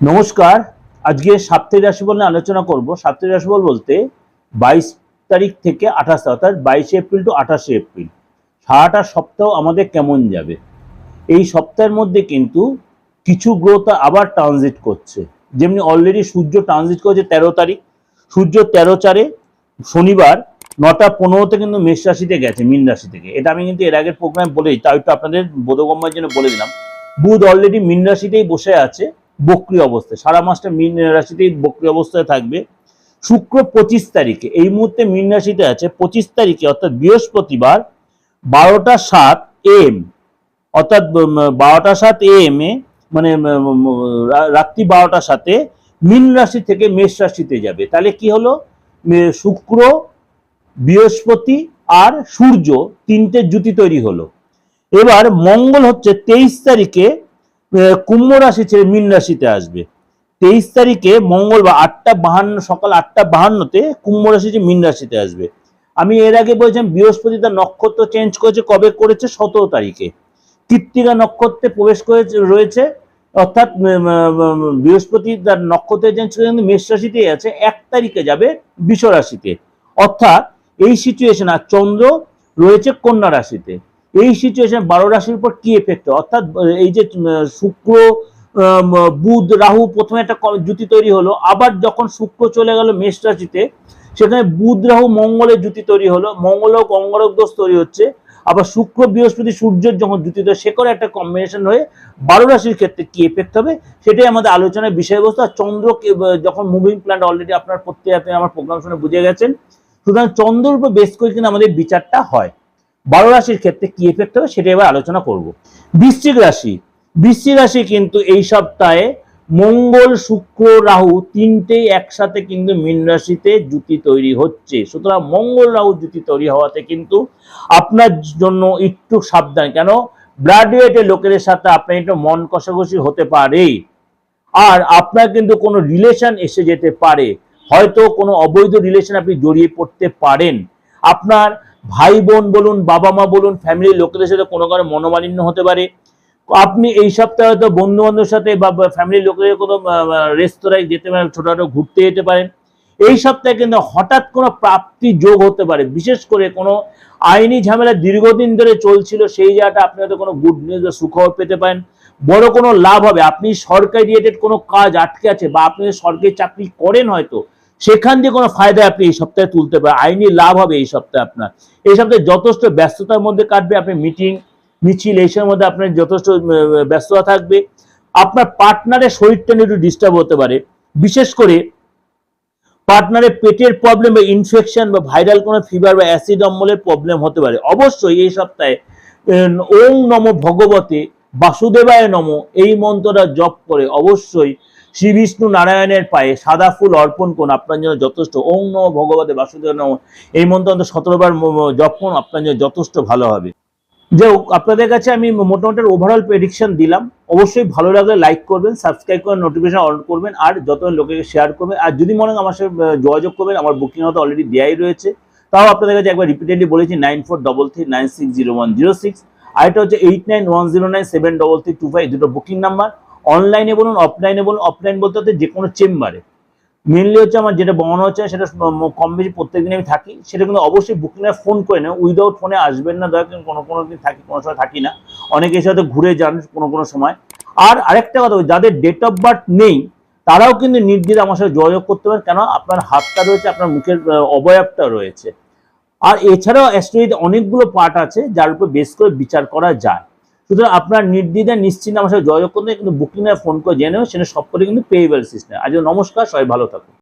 নমস্কার। আজকে সাপ্তাহিক রাশিফল নিয়ে আলোচনা করব। সাপ্তাহিক রাশিফল বলতে বাইশ তারিখ থেকে আঠাশ, অর্থাৎ বাইশে এপ্রিল টু আঠাশে এপ্রিল। সারাটা সপ্তাহ আমাদের কেমন যাবে? এই সপ্তাহের মধ্যে কিন্তু কিছু গ্রহ আবার ট্রানজিট করছে। যেমনি অলরেডি সূর্য ট্রানজিট করছে তেরো তারিখ, সূর্য তেরো চারে, শনিবার নটা পনেরোতে কিন্তু মেষ রাশিতে গেছে, মীন রাশি থেকে। এটা আমি কিন্তু এর আগের প্রোগ্রামে বলেই তাই একটু আপনাদের বোধগম্যের জন্য বলে দিলাম। বুধ অলরেডি মীন রাশিতেই বসে আছে। বক্রি অবস্থায় সারা মাসটা মীন রাশিতেই বক্রি অবস্থায় থাকবে। শুক্র পঁচিশ তারিখে। এই মুহূর্তে মীন রাশিতে আছে পঁচিশ তারিখে, অর্থাৎ বৃহস্পতিবার, বারোটা সাত এম। অর্থাৎ বারোটা সাত এম এ মানে রাত্রি বারোটার সাথে মীন রাশি থেকে মেষ রাশিতে যাবে। তাহলে কি হলো? শুক্র, বৃহস্পতি আর সূর্য তিনটে জুতি তৈরি হলো। এবার মঙ্গল হচ্ছে তেইশ তারিখে কুম্ভ রাশি ছেড়ে মীন রাশিতে আসবে। তেইশ তারিখে মঙ্গলবার আটটা বাহান্ন, সকাল আটটা বাহান্নতে কুম্ভ রাশি যে মীন রাশিতে আসবে। আমি এর আগে বলেছিলাম, বৃহস্পতি তার নক্ষত্র চেঞ্জ করেছে, কবে করেছে? সতেরো তারিখে। কৃত্তিকা নক্ষত্রে প্রবেশ করেছে, রয়েছে। অর্থাৎ বৃহস্পতি তার নক্ষত্রে চেঞ্জ করে কিন্তু মেষ রাশিতেই আছে। এক তারিখে যাবে বৃষ রাশিতে। অর্থাৎ, এই সিচুয়েশন আর চন্দ্র রয়েছে কন্যা রাশিতে। এই সিচুয়েশন বারো রাশির উপর কি এফেক্ট অর্থাৎ এই যে শুক্র বুধ, রাহু প্রথমে একটা জুতি তৈরি হলো। আবার যখন শুক্র চলে গেল মেষ রাশিতে, সেখানে বুধ, রাহু, মঙ্গলের জুতি তৈরি হলো। মঙ্গল ও অঙ্গরক দোষ তৈরি হচ্ছে। আবার শুক্র, বৃহস্পতি, সূর্যের যখন জুতি তৈরি, সে করে একটা কম্বিনেশন হয়ে বারো রাশির ক্ষেত্রে কি এফেক্ট হবে? সেটাই আমাদের আলোচনার বিষয়বস্তু। আর চন্দ্র যখন মুভিং প্ল্যান্ট অলরেডি আপনার প্রত্যেক আমার প্রোগ্রাম শুনে বুঝে গেছেন। সুতরাং চন্দ্রের উপর বেশ করে কিন্তু আমাদের বিচারটা হয়। বারো রাশির ক্ষেত্রে কি এফেক্ট হবে সেটা এবার আলোচনা করব। বৃশ্চিক রাশি। বৃশ্চিক রাশি কিন্তু এই সপ্তাহে মঙ্গল, শুক্র, রাহু তিনটেই একসাথে কিন্তু মীন রাশিতে জুতি তৈরি হচ্ছে। সুতরাং মঙ্গল, রাহু জুতি তৈরি হওয়াতে কিন্তু আপনার জন্য একটু সাবধান। কেন? ব্লাড ওয়েটের লোকেদের সাথে আপনার একটু মন কষাকষি হতে পারে। আর আপনার কিন্তু কোনো রিলেশন এসে যেতে পারে। হয়তো কোনো অবৈধ রিলেশন আপনি জড়িয়ে পড়তে পারেন। আপনার ভাই বোন বলুন বাবা মা বলুন ফ্যামিলির লোকেদের সাথে কোনো কারণে মনোমালিন্য হতে পারে। আপনি এই সপ্তাহে হয়তো বন্ধু বান্ধবের সাথে বা ফ্যামিলির লোকেদের কোনো রেস্তোরাঁয় যেতে পারেন, ছোটোখাটো ঘুরতে যেতে পারেন। এই সপ্তাহে কিন্তু হঠাৎ কোনো প্রাপ্তি যোগ হতে পারে। বিশেষ করে কোনো আইনি ঝামেলা দীর্ঘদিন ধরে চলছিল, সেই জায়গাটা আপনি হয়তো কোনো গুড নিউজ বা সুখবর পেতে পারেন। বড় কোনো লাভ হবে। আপনি সরকারি রিলেটেড কোনো কাজ আটকে আছে বা আপনি সরকারি চাকরি করেন হয়তো সেখান দিয়ে কোনো ফায়দা আপনি এই সপ্তাহে তুলতে পারেন। আইনি লাভ হবে এই সপ্তাহে আপনার। এই সপ্তাহে যথেষ্ট ব্যস্ততার মধ্যে কাটবে, আপনি মিটিং, মিছিল এইসবের মধ্যে আপনার যথেষ্ট ব্যস্ততা থাকবে। আপনার পার্টনারের শরীরটা নিয়ে একটু ডিস্টার্ব হতে পারে। বিশেষ করে পার্টনারের পেটের প্রবলেম বা ইনফেকশন বা ভাইরাল কোনো ফিভার বা অ্যাসিড অম্বলের প্রবলেম হতে পারে। অবশ্যই এই সপ্তাহে ওং নম ভগবতে বাসুদেবায় নম এই মন্ত্রটা জপ করে অবশ্যই শ্রী বিষ্ণু নারায়ণের পায়ে সাদা ফুল অর্পণ করুন। আপনার জন্য যথেষ্ট। ওং নম ভগবতে বাসুদেব নম। এই মন্ত্র অন্তত সতেরোবার করুন, আপনার জন্য যথেষ্ট ভালো হবে। হোক, আপনাদের কাছে আমি মোটামুটি ওভারঅল প্রেডিকশন দিলাম। অবশ্যই ভালো লাগলে লাইক করবেন সাবস্ক্রাইব করে নোটিফিকেশন অন করবেন, আর যত লোকে শেয়ার করবেন। আর যদি মনে হয় আমার সাথে যোগাযোগ করবেন, আমার বুকিং হয়তো অলরেডি দেয়াই রয়েছে। তাও আপনাদের কাছে একবার রিপিটেডলি বলেছি nine four double three nine six zero one zero six আর এটা হচ্ছে eight nine one zero nine seven double three two five দুটো বুকিং নাম্বার অনলাইনে বলুন অফলাইনে বলুন অফলাইন বলতে হচ্ছে যে কোনো চেম্বারে। মেনলি হচ্ছে আমার যেটা বহন হচ্ছে, সেটা কম বেশি প্রত্যেকদিন আমি থাকি। সেটা কিন্তু অবশ্যই বুকিংয়ে ফোন করে নেন। উইদাউট ফোনে আসবেন না, দয়া করে কোনো কোনো দিন থাকি, কোনো সময় থাকি না। অনেকে সাথে ঘুরে যান কোনো কোনো সময়। আর আরেকটা কথা, যাদের ডেট অফ বার্থ নেই, তারাও কিন্তু নির্দিষ্ট আমার সাথে যোগাযোগ করতে পারেন। কেন আপনার হাতটা রয়েছে, আপনার মুখের অবয়বটা রয়েছে। আর এছাড়াও অ্যাস্ট্রোলজিতে অনেকগুলো পার্ট আছে, যার উপর বেস করে বিচার করা যায়। সুতরাং আপনার নির্দ্বিধা নিশ্চিন্ত আমার সাথে যোগাযোগ করতে কিন্তু বুকিং ফোন করে জেনেও সেটা সব করে কিন্তু পেয়েবেল সিস্টেম আজ নমস্কার, সবাই ভালো থাকুন।